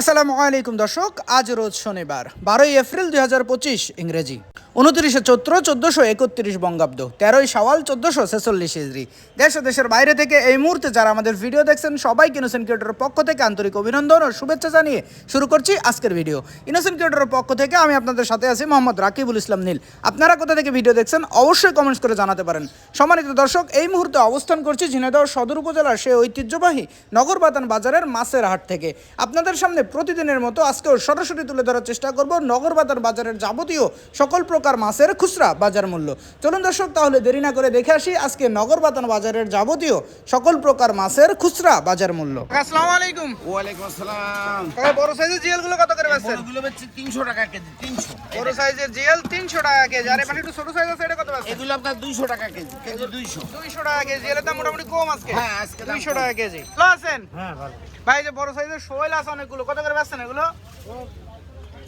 আসসালামু আলাইকুম দর্শক আজ রোজ শনিবার বারোই এপ্রিল দুই হাজার পঁচিশ ইংরেজি। উনত্রিশে চৈত্র, চোদ্দশো একত্রিশ বঙ্গাব্দ, তেরোই সাওয়াল চোদ্দশো ছেচল্লিশ ইজরি দেশ দেশের বাইরে থেকে এই মুহূর্তে যারা আমাদের ভিডিও দেখছেন সবাইকে ইনোসেন্ট ক্রিয়েটরের পক্ষ থেকে আন্তরিক অভিনন্দন ও শুভেচ্ছা জানিয়ে শুরু করছি আজকের ভিডিও। ইনোসেন্ট ক্রিয়েটরের পক্ষ থেকে আমি আপনাদের সাথে আছি মোহাম্মদ রাকিবুল ইসলাম নীল। আপনারা কোথা থেকে ভিডিও দেখছেন, অবশ্যই কমেন্টস করে জানাতে পারেন। সম্মানিত দর্শক, এই মুহূর্তে অবস্থান করছি ঝিনাইদহ সদর উপজেলার সেই ঐতিহ্যবাহী নগরবাতান বাজারের মাছের হাট থেকে। আপনাদের সামনে প্রতিদিনের মতো আজকেও সরাসরি তুলে ধরার চেষ্টা করব নগরবাতান বাজারের যাবতীয় সকল প্রকার মাছের খুচরা বাজার মূল্য। চলুন দর্শক তাহলে দেরি না করে দেখে আসি আজকে নগরবাতান বাজারের যাবতীয় সকল প্রকার মাছের খুচরা বাজার মূল্য। আসসালামু আলাইকুম। ওয়ালাইকুম আসসালাম। বড় সাইজের জিএলগুলো কত করে বেচছেন? বেচছি তিনশো টাকা কেজি তিনশো। বড় সাইজের জিএল তিনশো টাকা কেজি আর এখানে একটু ছোট সাইজ আছে এটা কত বেচছেন? এগুলো আপনার দুইশো টাকা কেজি কেজি দুইশো। দুইশো টাকা কেজি এর দাম মোটামুটি কম আজকে। হ্যাঁ, আজকে দাম দুইশো কম। টাকা কেজি। ভালো আছেন? হ্যাঁ ভালো। ভাই যে বড় সাইজের শোয়েল আছে অনেকগুলো কত করে বেচছেন এগুলো?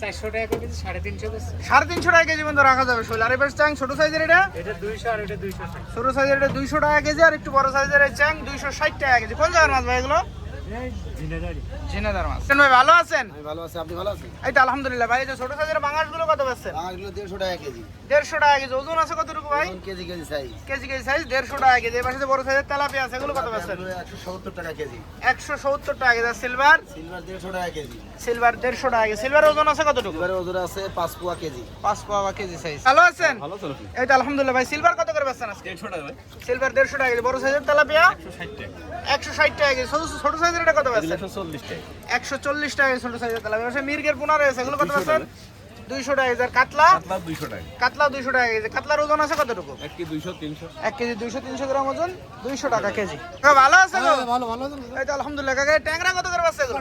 চারশো টাকা করে কেজি সাড়ে তিনশো বেশি সাড়ে তিনশো টাকা কেজি পর্যন্ত রাখা যাবে শোল। আর এবার চ্যাং ছোট সাইজের এটা? এটা দুইশো আর এটা দুইশো ছোট সাইজের এটা দুইশো টাকা কেজি আর একটু বড় সাইজের চ্যাং দুইশো ষাট টাকা কেজি। কোন জায়গার মাছ ভাই এগুলো? ঝিনাদারি মাছ। ভাই ভালো আছেন? আমি ভালো আছি আপনি ভালো আছেন? এই তো আলহামদুলিল্লাহ ভাই এই যে ছোট সাইজের বাঙাশগুলো কত টাকা কেজি। দেড়শো টাকা কেজি ওজন আছে কতটুকু ভাই? KG KG size KG KG size দেড়শো টাকা কেজি। এবার যে বড় সাইজের তেলাপিয়া আছে এগুলো কত বেচছেন? একশো সত্তর টাকা কেজি। একশো সত্তর টাকা কেজি। সিলভার? টাকা কেজি। সিলভার দেড়শো টাকা কেজি। সিলভার ওজন আছে কতটুকু? ওজন আছে পোয়া কেজি। কেজি সাইজ ভালো আছেন? ভালো এই তো আলহামদুলিল্লাহ ভাই সিলভার কত করে আজকে? টাকা সিলভার দেড়শো টাকা কেজি। বড় সাইজের তেলাপিয়া? একশো ষাট টাকা কেজি। ছোট ছোট সাইজের এটা কত একশো চল্লিশ টাকা। একশো চল্লিশ টাকা ছোট সাইজের তেলাপিয়া। পাশে মির্গের পোনা রয়েছে এগুলো কত বেচছেন দুইশো টাকা কেজি আর কাতলা আপনার দুইশো টাকা। কাতলা দুইশো টাকা কেজি। কাতলার ওজন আছে কতটুকু? এক কি দুইশো তিনশো। এক কেজি দুইশো তিনশো গ্রাম ওজন দুইশো টাকা কেজি। ভালো আছে গো ভালো ভালো এই তো আলহামদুলিল্লাহ। কাকা ট্যাংরা কত করে বেচছে এগুলো?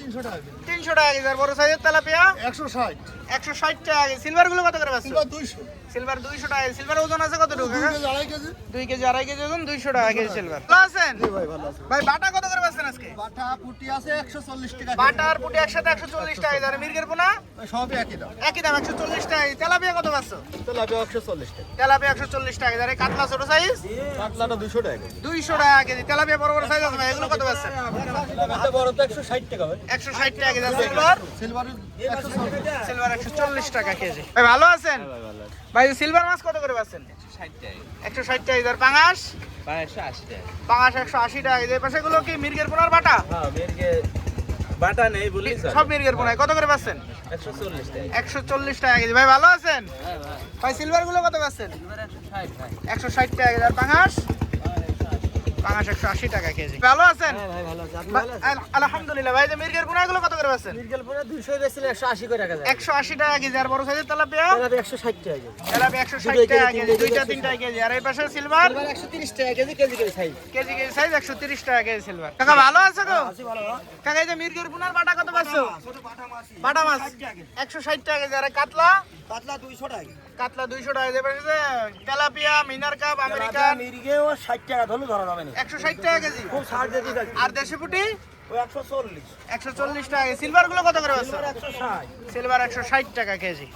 তিনশো টাকা তিনশো টাকা কেজি। আর বড় সাইজের তেলাপিয়া? একশো ষাট। একশো ষাট টাকা কেজি। সিলভারগুলো কত করে বেচছে দুইশো। সিলভার দুইশো টাকা সিলভার ওজন আছে কতটুকু কাকা? আড়াই কেজি। দুই কেজি আড়াই কেজি ওজন দুইশো টাকা কেজি সিলভার ভালো আছেন? ভাই ভালো আছে। ভাই বাটা কত করে আজকে বাটা পুটি আছে একশো চল্লিশ টাকা বাটা আর পুটি একসাথে একশো চল্লিশ টাকা আর মির্গের পোনা সবই একই দাম একই দাম একশো চল্লিশ টাকা তেলাপিয়া কত পাচ্ছো তো লাগবে একশো চল্লিশ টাকা তেলাপিয়া একশো চল্লিশ টাকা কেজি। আর কাতলা ছোট সাইজ কাতলাটা দুশো টাকা কেজি দুইশো টাকা কেজি তেলাপিয়া বড় বড় সাইজ আছে ভাই এগুলো কত পাচ্ছেন বড় তো একশো ষাট টাকা ভাই একশো ষাট টাকা কেজি সিলভার সিলভার একশো সিলভার একশো চল্লিশ টাকা কেজি ভাই ভালো আছেন ভাই সিলভার মাছ কত করে পাচ্ছেন একশো ষাট টাকা কেজি। আর পাঙাশ পাঙাশ একশো আশি টাকা। এই পাশে গুলো কি মির্গের পোনার বাটা? বাটা নেই বলি সব মির্গের পোনায়। কত করে পাচ্ছেন? একশো চল্লিশ টাকা। একশো চল্লিশ টাকা কেজি। ভাই ভালো আছেন? ভাই। সিলভারগুলো কত পাচ্ছেন? একশো ষাট টাকা কেজি। আর পাঙাশ? পাঙাশ একশো আশি টাকা কেজি। ভালো আছেন? ভাই, আলহামদুলিল্লাহ ভাই যে মির্গের পোনা গুলো কত করে পাচ্ছেন দুইশো বেছিল একশো আশি করে টাকা একশো আশি টাকা কেজি আর বড় সাইজের তেলাপিয়া? একশো ষাট টাকা কেজি। তেলাপিয়া একশো ষাট টাকা কেজি দুইটা তিনটা কেজি। আর এই পাশে সিলভার একশো তিরিশ টাকা KG KG KG size KG KG size একশো তিরিশ টাকা কেজি সিলভার কাকা ভালো আছে গো? কাকা এই যে মির্গের পোনার বাটা কত পাচ্ছ? বাটা মাছ। একশো ষাট টাকা কেজি। আর এই কাতলা? দুইশো টাকা কাতলা দুইশো টাকা দেবে তেলাপিয়া মিনার কাপ আমেরিকান। মির্গেও ষাট টাকা ধরলে ধরা যাবে না। একশো ষাট টাকা কেজি। খুব ছাড় দিয়ে দিতে আর দেশি পুটি? ওই একশো চল্লিশ। একশো চল্লিশ টাকা সিলভারগুলো কত করে আছে একশো ষাট। সিলভার একশো ষাট টাকা কেজি।